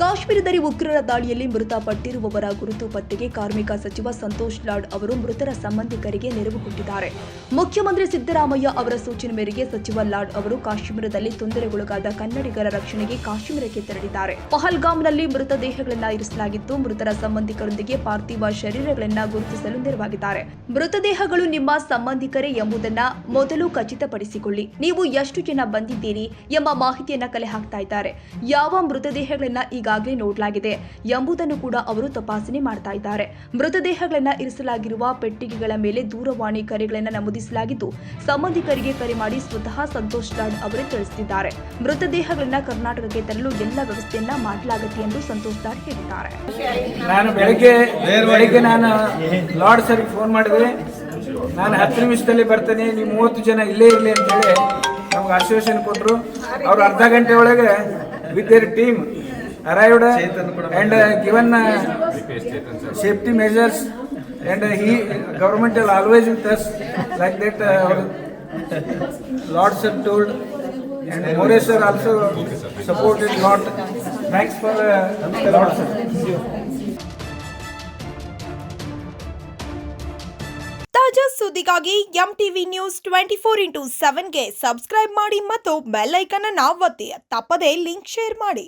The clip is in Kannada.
ಕಾಶ್ಮೀರದಲ್ಲಿ ಉಗ್ರರ ದಾಳಿಯಲ್ಲಿ ಮೃತಪಟ್ಟಿರುವವರ ಗುರುತು ಪತ್ತೆಗೆ ಕಾರ್ಮಿಕ ಸಚಿವ ಸಂತೋಷ್ ಲಾಡ್ ಅವರು ಮೃತರ ಸಂಬಂಧಿಕರಿಗೆ ನೆರವು ಕೊಟ್ಟಿದ್ದಾರೆ. ಮುಖ್ಯಮಂತ್ರಿ ಸಿದ್ದರಾಮಯ್ಯ ಅವರ ಸೂಚನೆ ಮೇರೆಗೆ ಸಚಿವ ಲಾಡ್ ಅವರು ಕಾಶ್ಮೀರದಲ್ಲಿ ತೊಂದರೆಗೊಳಗಾದ ಕನ್ನಡಿಗರ ರಕ್ಷಣೆಗೆ ಕಾಶ್ಮೀರಕ್ಕೆ ತೆರಳಿದ್ದಾರೆ. ಪಹಲ್ಗಾಮ್ನಲ್ಲಿ ಮೃತದೇಹಗಳನ್ನು ಇರಿಸಲಾಗಿದ್ದು, ಮೃತರ ಸಂಬಂಧಿಕರೊಂದಿಗೆ ಪಾರ್ಥಿವ ಶರೀರಗಳನ್ನ ಗುರುತಿಸಲು ನೆರವಾಗಿದ್ದಾರೆ. ಮೃತದೇಹಗಳು ನಿಮ್ಮ ಸಂಬಂಧಿಕರೇ ಎಂಬುದನ್ನ ಮೊದಲು ಖಚಿತಪಡಿಸಿಕೊಳ್ಳಿ. ನೀವು ಎಷ್ಟು ಜನ ಬಂದಿದ್ದೀರಿ ಎಂಬ ಮಾಹಿತಿಯನ್ನ ಕಲೆ ಹಾಕ್ತಾ ಇದ್ದಾರೆ. ಯಾವ ಮೃತದೇಹಗಳನ್ನ ಈಗಾಗಲೇ ನೋಡಲಾಗಿದೆ ಎಂಬುದನ್ನು ಕೂಡ ಅವರು ತಪಾಸಣೆ ಮಾಡ್ತಾ ಇದ್ದಾರೆ. ಮೃತದೇಹಗಳನ್ನು ಇರಿಸಲಾಗಿರುವ ಪೆಟ್ಟಿಗೆಗಳ ಮೇಲೆ ದೂರವಾಣಿ ಕರೆಗಳನ್ನು ನಮೂದಿಸಲಾಗಿದ್ದು, ಸಂಬಂಧಿಕರಿಗೆ ಕರೆ ಮಾಡಿ ಸ್ವತಃ ಸಂತೋಷ್ ಲಾಡ್ ಅವರೇ ತಿಳಿಸಿದ್ದಾರೆ. ಮೃತದೇಹಗಳನ್ನು ಕರ್ನಾಟಕಕ್ಕೆ ತರಲು ಎಲ್ಲ ವ್ಯವಸ್ಥೆಯನ್ನ ಮಾಡಲಾಗುತ್ತೆ ಎಂದು ಸಂತೋಷ್ ಲಾಡ್ ಹೇಳಿದ್ದಾರೆ. ನಾನು ಬೆಳಗ್ಗೆ ಬೆಳಗ್ಗೆ ನಾನು ಲಾರ್ಡ್ ಸರ್ಗೆ ಫೋನ್ ಮಾಡಿದೆ ನಾನು ಹತ್ತು ನಿಮಿಷದಲ್ಲಿ ಬರ್ತೇನೆ, ನೀವು ಮೂವತ್ತು ಜನ ಇಲ್ಲೇ ಇರಲಿ ಅಂತೇಳಿ ನಮ್ಗೆ ಆಶ್ವಾಸನೆ ಕೊಟ್ಟರು ಅವ್ರು ಅರ್ಧ ಗಂಟೆ ಒಳಗೆ with team arrived and given safety measures and he government all always with us like that lord sir told and more sir also supported lot thanks for lord sir ತಾಜಾ ಸುದ್ದಿಗಾಗಿ M TV news twenty four into ಸೆವೆನ್ಗೆ subscribe ಮಾಡಿ ಮತ್ತು ಬೆಲ್ ಐಕನ್ ಅನ್ನು ಒತ್ತಿ. ತಪ್ಪದೇ ಲಿಂಕ್ ಶೇರ್ ಮಾಡಿ.